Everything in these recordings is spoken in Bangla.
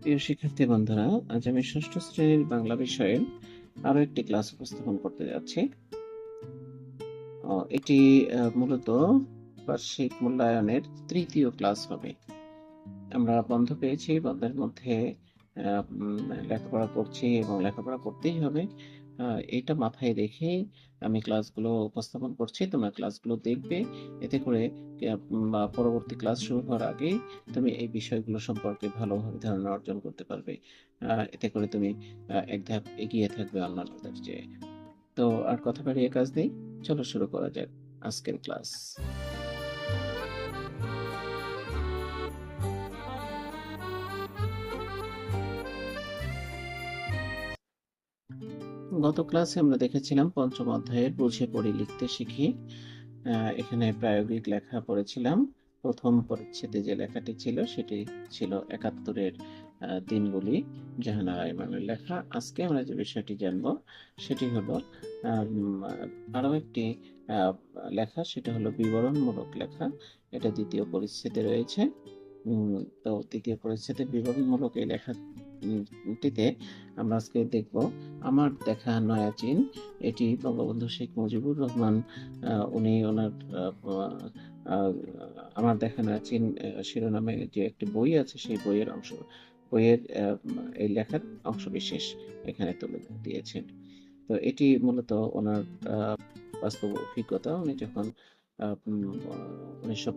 প্রিয় শিক্ষার্থী বন্ধুরা, আজ আমি ষষ্ঠ শ্রেণির বাংলা বিষয়ের আরও একটি ক্লাস উপস্থাপন করতে যাচ্ছি। এটি মূলত বার্ষিক মূল্যায়নের তৃতীয় ক্লাস হবে। আমরা বন্ধ পেয়েছি, বন্ধের মধ্যে লেখাপড়া করছি এবং লেখাপড়া করতেই হবে। এটা মাথায় রেখে আমি ক্লাসগুলো উপস্থাপন করছি। তোমরা ক্লাসগুলো দেখবে। এতে করে পরবর্তী ক্লাস শুরু হওয়ার আগেই তুমি এই বিষয়গুলো সম্পর্কে ভালোভাবে ধারণা অর্জন করতে পারবে। এতে করে তুমি এক ধাপ এগিয়ে থাকবে অন্যান্যদের চেয়ে তো আর কথা বাড়িয়ে কাজ নেই। চলো শুরু করা যাক আজকের ক্লাস। গত ক্লাসে আমরা দেখেছিলাম পঞ্চম অধ্যায়ের বুঝে পড়ি লিখতে শিখি। এখানে প্রায়োগিক লেখা পড়েছিলাম। প্রথম পরিচ্ছেদে যে লেখাটি ছিল, সেটি ছিল একাত্তরের দিনগুলি, জাহানারা ইমামের লেখা। আজকে আমরা যে বিষয়টি জানব, সেটি হলো আরও একটি লেখা, সেটা হলো বিবরণমূলক লেখা। এটা দ্বিতীয় পরিচ্ছেদে রয়েছে। তো তৃতীয় পরিচ্ছেদে বিবরণমূলক এই লেখা টিতে আমরা আজকে দেখব আমার দেখা নয়া চীন। এটি বঙ্গবন্ধু শেখ মুজিবুর রহমান উনি ওনার আমার দেখা নয়া চীন শিরোনামে যে একটি বই আছে সেই বইয়ের অংশ, বইয়ের এই লেখার অংশ বিশেষ এখানে তুলে দিয়েছেন। তো এটি মূলত ওনার বাস্তব অভিজ্ঞতা। উনি যখন উনিশশো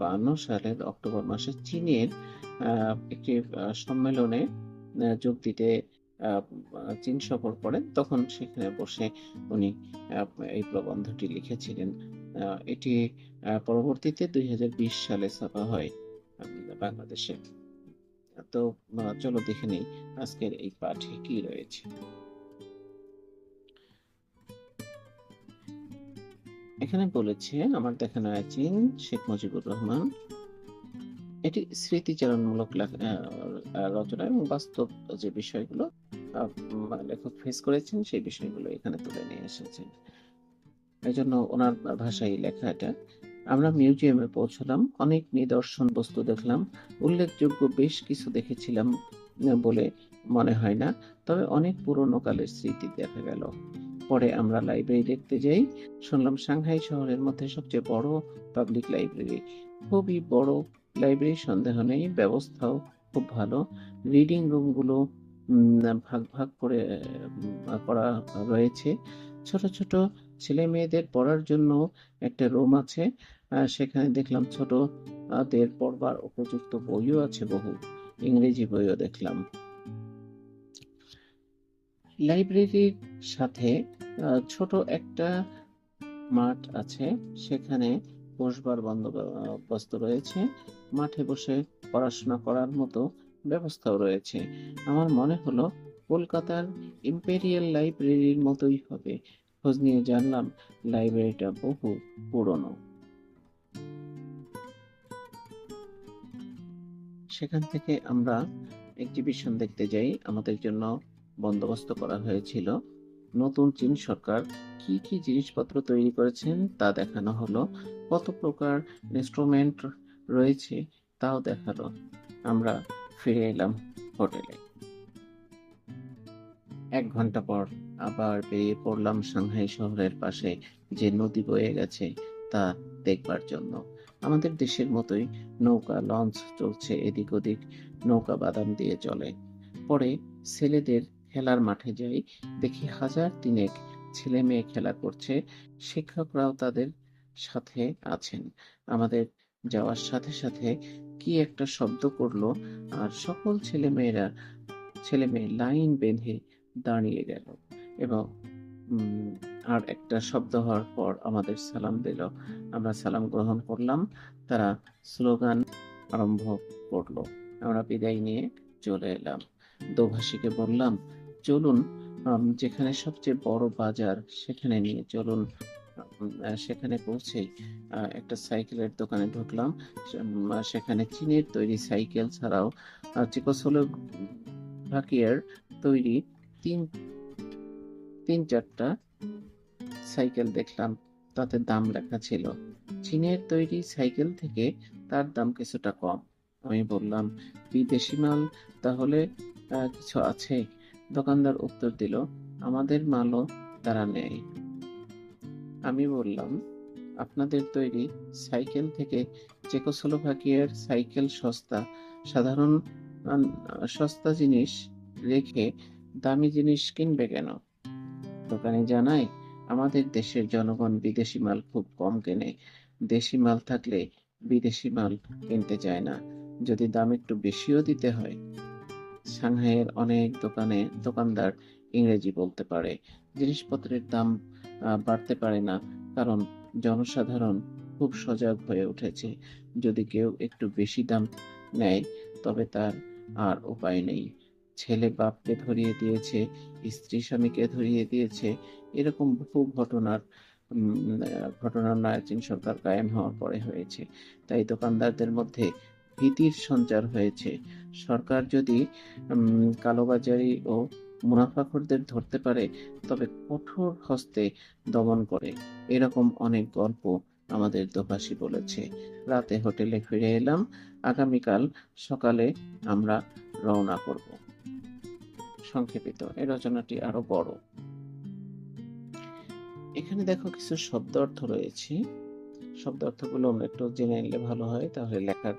সালের অক্টোবর মাসে চীনের একটি সম্মেলনে যোগ দিতে চীন সফর করেন, তখন সেখানে বসে উনি এই প্রবন্ধটি লিখেছিলেন। এটি পরবর্তীতে দুই সালে ছাপা হয় বাংলাদেশে। তো চলো দেখে নেই আজকের এই পাঠে কি রয়েছে। এখানে বলেছে, আমার দেখানো চীন, শেখ মুজিবুর রহমান। এটি স্মৃতিচারণমূলক রচনা এবং বাস্তব যে বিষয়গুলো লেখক ফেস করেছেন, সেই বিষয়গুলো এখানে তুলে নিয়ে এসেছেন। এই জন্য ওনার ভাষায় লেখা এটা। আমরা মিউজিয়ামে পৌঁছলাম, অনেক নিদর্শন বস্তু দেখলাম, উল্লেখযোগ্য বেশ কিছু দেখেছিলাম বলে মনে হয় না, তবে অনেক পুরনো কালের স্মৃতি দেখা গেল। পরে আমরা লাইব্রেরি দেখতে যাই, শুনলাম সাংহাই শহরের মধ্যে সবচেয়ে বড় পাবলিক লাইব্রেরি। খুবই বড় লাইব্রেরি সন্দেহ নেই, ব্যবস্থাও খুব ভালো। রিডিং রুমগুলো ভাগ ভাগ করে করা রয়েছে। ছোট ছোট ছেলে মেয়েদের পড়ার জন্য একটা রুম আছে। সেখানে দেখলাম ছোটদের পড়বার উপযুক্ত বইও আছে, বহু ইংরেজি বইও দেখলাম। লাইব্রেরির সাথে ছোট একটা মাঠ আছে। সেখানে বসবার বন্দোবস্ত রয়েছে। মাঠে বসে পড়াশোনা করার মতো ব্যবস্থাও রয়েছে। আমার মনে হলো কলকাতার ইম্পেরিয়াল লাইব্রেরির মতোই হবে। খোঁজ নিয়ে জানলাম লাইব্রেরিটা বহু পুরনো। সেখান থেকে আমরা এক্সিবিশন দেখতে যাই। আমাদের জন্য বন্দোবস্ত করা হয়েছিল। নতুন চীন সরকার কি কি জিনিসপত্র তৈরি করেছেন তা দেখানো হলো। কত প্রকার ইনস্ট্রুমেন্ট রয়েছে, তাও দেখাল। আমরা ফিরে এলাম হোটেলে। এক ঘণ্টা পর আবার বেরিয়ে পড়লাম সাংহাই শহরের পাশে যে নদী বয়ে গেছে তা দেখবার জন্য। আমাদের দেশের মতোই নৌকা লঞ্চ চলছে এদিক ওদিক, নৌকা বাদাম দিয়ে চলে। পরে ছেলেদের খেলার মাঠে যাই, দেখি হাজার তিনেক ছেলে মেয়ে খেলা করছে, শিক্ষকরাও তাদের সাথে আছেন। আমাদের যাওয়ার সাথে সাথে কি একটা শব্দ করল আর সকল ছেলে মেয়েরা, ছেলে মেয়ে লাইন বেঁধে দাঁড়িয়ে গেল এবং আর একটা শব্দ হওয়ার পর আমাদের সালাম দিল। আমরা সালাম গ্রহণ করলাম। তারা স্লোগান আরম্ভ করল। আমরা বিদায় নিয়ে চলে এলাম। দোভাষীকে বললাম, চলুন যেখানে সবচেয়ে বড় বাজার সেখানে নিয়ে চলুন। সেখানে পৌঁছেই একটা সাইকেলের দোকানে ঢুকলাম। সেখানে চীনের তৈরি সাইকেল ছাড়াও চেকোস্লোভাকিয়ার তৈরি তিন তিন চারটা সাইকেল দেখলাম, তাতে দাম লেখা ছিল। চীনের তৈরি সাইকেল থেকে তার দাম কিছুটা কম। আমি বললাম, বিদেশি মাল তাহলে কিছু আছে? দোকানদার উত্তর দিল, আমাদের মালও তারা নেয়। আমি বললাম, আপনাদের তৈরি সাইকেল থেকে চেকোস্লোভাকিয়ার সাইকেল সস্তা, সাধারণ সস্তা জিনিস রেখে দামি জিনিস কিনবে কেন? দোকানে জানায়, আমাদের দেশের জনগণ বিদেশি মাল খুব কম কেনে। দেশি মাল থাকলে বিদেশি মাল কিনতে চায় না। যদি দাম একটু বেশিও দিতে হয়। সাংহাইয়ের অনেক দোকানে দোকানদার ইংরেজি বলতে পারে, জিনিসপত্রের দাম বাড়তে পারে না। কারণ জনসাধারণ খুব সজাগ হয়ে উঠেছে। যদি কেউ একটু বেশি দাম নেয়, তবে তার আর উপায় নেই। ছেলে বাপকে ধরিয়ে দিয়েছে, স্ত্রী স্বামীকে ধরিয়ে দিয়েছে, এরকম বহু ঘটনার ঘটনার নায়াচিন সরকার কায়েম হওয়ার পরে হয়েছে। তাই দোকানদারদের মধ্যে ভীতির সঞ্চার হয়েছে। সরকার যদি কালোবাজারি ও মুনাফাখোরদের ধরতে পারে, তবে কঠোর হস্তে দমন করে। এরকম অনেক গল্প আমাদের দোভাষী বলেছে। রাতে হোটেলে ফিরে এলাম। আগামীকাল সকালে আমরা রওনা করব। সংক্ষেপিত এই রচনাটি আরও বড়। এখানে দেখো কিছু শব্দ অর্থ রয়েছে। শব্দ অর্থগুলো আমরা একটু জেনে নিলে ভালো হয়, তাহলে লেখার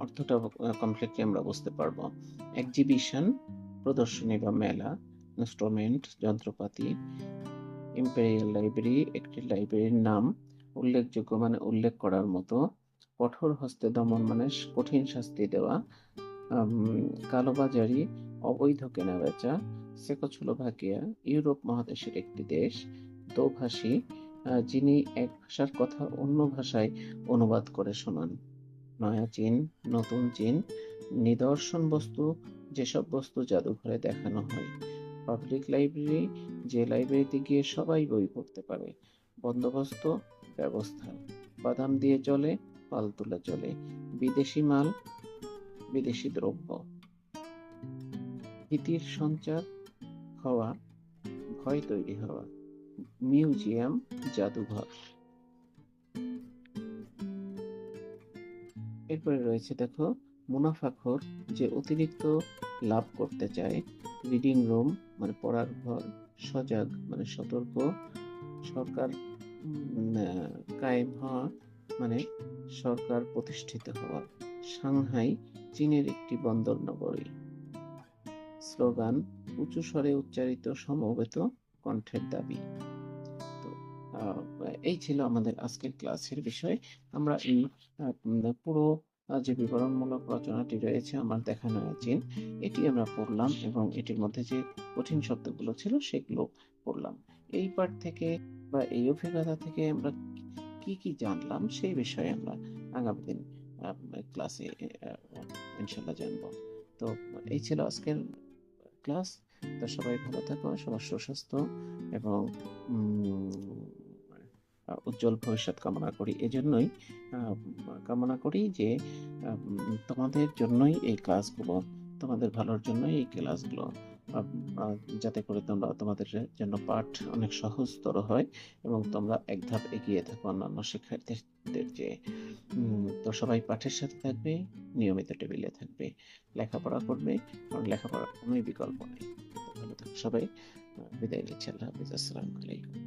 অর্থটা কমপ্লিটলি আমরা বুঝতে পারব। এক্সিবিশন প্রদর্শনী বা মেলা ইনস্ট্রুমেন্ট যন্ত্রপাতি ইম্পেরিয়াল লাইব্রেরি একটি লাইব্রেরির নাম উল্লেখযোগ্য মানে উল্লেখ করার মতো, কঠোর হস্তে দমন মানে কঠিন শাস্তি দেওয়া কালোবাজারি, অবৈধ কেনাবেচা চেকোস্লোভাকিয়া ইউরোপ মহাদেশের একটি দেশ দোভাষী যিনি এক ভাষার কথা অন্য ভাষায় অনুবাদ করে শোনান। নয়া চীন, নতুন চীন, নিদর্শন বস্তু যেসব বস্তু জাদুঘরে দেখানো হয়। পাবলিক লাইব্রেরি যে লাইব্রেরিতে গিয়ে সবাই বই পড়তে পারে। বন্দোবস্ত, ব্যবস্থা। বাদাম দিয়ে চলে পাল তুলে চলে। বিদেশি মাল, বিদেশি দ্রব্য। ভীতির সঞ্চার হওয়া, ভয় তৈরি হওয়া। মিউজিয়াম, জাদুঘর। এরপরে রয়েছে দেখো মুনাফাখোর যে অতিরিক্ত লাভ করতে চায় রিডিং রুম মানে পড়ার ঘর, সজাগ মানে সতর্ক, সরকার কায়েম হওয়া মানে সরকার প্রতিষ্ঠিত হওয়া। সাংহাই চীনের একটি বন্দর নগরী স্লোগান, উঁচু স্বরে উচ্চারিত সমবেত কণ্ঠের দাবি। তো এই ছিল আমাদের আজকের ক্লাসের বিষয়। আমরা এই পুরো যে বিবরণমূলক রচনাটি রয়েছে আমার দেখানো চিন এটি আমরা পড়লাম এবং এটির মধ্যে যে কঠিন শব্দগুলো ছিল সেগুলো পড়লাম। এই পাঠ থেকে বা এই অভিজ্ঞতা থেকে আমরা কি কি জানলাম সেই বিষয়ে আমরা আগামী দিন ক্লাসে ইনশাল্লাহ জানব। তো এই ছিল আজকের ক্লাস তো সবাই ভালো থাকো, সবার সুস্বাস্থ্য এবং উজ্জ্বল ভবিষ্যৎ কামনা করি। এজন্যই কামনা করি যে তোমাদের জন্যই এই ক্লাসগুলো, তোমাদের ভালোর জন্যই এই ক্লাসগুলো যাতে করে তোমরা তোমাদের জন্য পাঠ অনেক সহজতর হয় এবং তোমরা এক ধাপ এগিয়ে থাকো অন্যান্য শিক্ষার্থীদের যে তো সবাই পাঠের সাথে থাকবে, নিয়মিত টেবিলে থাকবে, লেখাপড়া করবে, কারণ লেখাপড়ার কোনোই বিকল্প নেই। সবাই বিদায় নিচ্ছি, আল্লাহ হাফিজ, আসসালামু আলাইকুম।